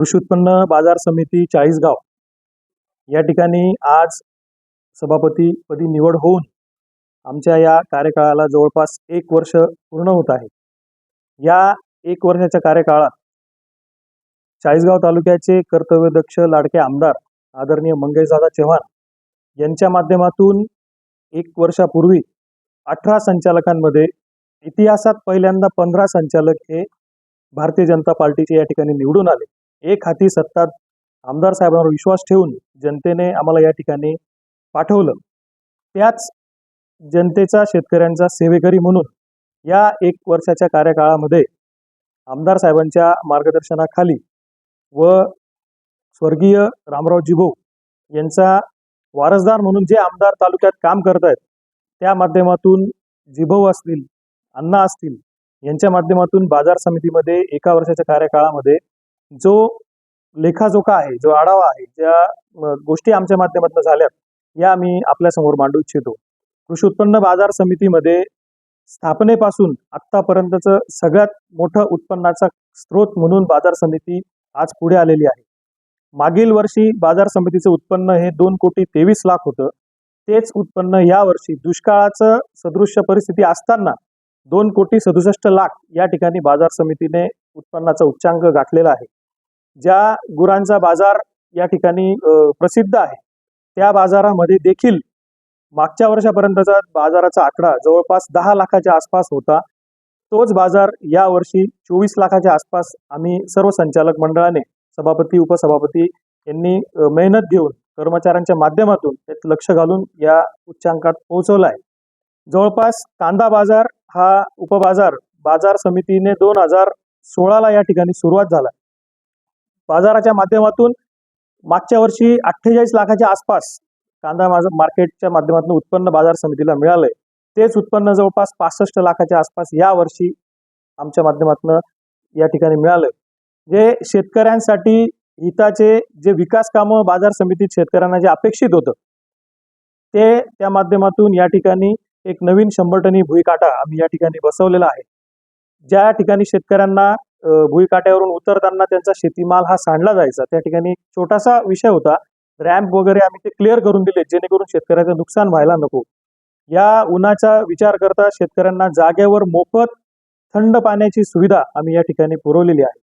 कृषी उत्पन्न बाजार समिती चाळीसगाव. या ठिकाणी आज सभापतीपदी निवड होऊन आमच्या या कार्यकाळाला जवळपास एक वर्ष पूर्ण होत आहे. या एक वर्षाच्या कार्यकाळात चाळीसगाव तालुक्याचे कर्तव्यदक्ष लाडके आमदार आदरणीय मंगेशदादा चव्हाण यांच्या माध्यमातून एक वर्षापूर्वी अठरा संचालकांमध्ये इतिहासात पहिल्यांदा पंधरा संचालक हे भारतीय जनता पार्टीचे या ठिकाणी निवडून आले. एक हाती सत्ता आमदार साहेबांवर विश्वास ठेवून जनतेने आम्हाला या ठिकाणी पाठवलं. त्याच जनतेचा शेतकऱ्यांचा सेवेकरी म्हणून या एक वर्षाच्या कार्यकाळामध्ये आमदार साहेबांच्या मार्गदर्शनाखाली व स्वर्गीय रामराव जिभो यांचा वारसदार म्हणून जे आमदार तालुक्यात काम करत आहेत त्या माध्यमातून जिभव असतील अण्णा असतील यांच्या माध्यमातून बाजार समितीमध्ये एका वर्षाच्या कार्यकाळामध्ये जो लेखाजोखा आहे जो आढावा आहे ज्या गोष्टी आमच्या माध्यमातून झाल्या या मी आपल्यासमोर मांडू इच्छितो. कृषी उत्पन्न बाजार समितीमध्ये स्थापनेपासून आत्तापर्यंतचं सगळ्यात मोठं उत्पन्नाचा स्रोत म्हणून बाजार समिती आज पुढे आलेली आहे. मागील वर्षी बाजार समितीचं उत्पन्न हे दोन कोटी तेवीस लाख होतं. तेच उत्पन्न या वर्षी दुष्काळाचं सदृश्य परिस्थिती असताना दोन कोटी सदुसष्ट लाख या ठिकाणी बाजार समितीने उत्पन्नाचा उच्चांक गाठलेला आहे. ज्या गुरांचा बाजार या ठिकाणी प्रसिद्ध आहे त्या बाजारामध्ये देखील मागच्या वर्षापर्यंतचा बाजाराचा आकडा जवळपास दहा लाखाच्या आसपास होता. तोच बाजार या वर्षी चोवीस लाखाच्या आसपास आम्ही सर्व संचालक मंडळाने सभापती उपसभापती यांनी मेहनत घेऊन कर्मचाऱ्यांच्या माध्यमातून त्यात लक्ष घालून या उच्चांकात पोहोचवला आहे. जवळपास कांदा बाजार हा उपबाजार बाजार समितीने दोन हजार सोळाला या ठिकाणी सुरुवात झाला. बाजाराच्या माध्यमातून मागच्या वर्षी अठ्ठेचाळीस लाखाच्या आसपास कांदा माझं मार्केटच्या माध्यमातून उत्पन्न बाजार समितीला मिळालंय. तेच उत्पन्न जवळपास पासष्ट लाखाच्या आसपास या वर्षी आमच्या माध्यमातून या ठिकाणी मिळालंय. जे शेतकऱ्यांसाठी हिताचे जे विकास कामं बाजार समितीत शेतकऱ्यांना जे अपेक्षित होतं ते त्या माध्यमातून या ठिकाणी एक नवीन शंभर टनी भुईकाटा आम्ही या ठिकाणी बसवलेला आहे. ज्या ठिकाणी शेतकऱ्यांना भुईकाट्यावरून उतरताना त्यांचा शेतीमाल हा सांडला जायचा. त्या ठिकाणी छोटासा विषय होता. रॅम्प वगैरे आम्ही ते क्लिअर करून दिले जेणेकरून शेतकऱ्याचं नुकसान व्हायला नको. या उन्हाचा विचार करता शेतकऱ्यांना जागेवर मोफत थंड पाण्याची सुविधा आम्ही या ठिकाणी पुरवलेली आहे.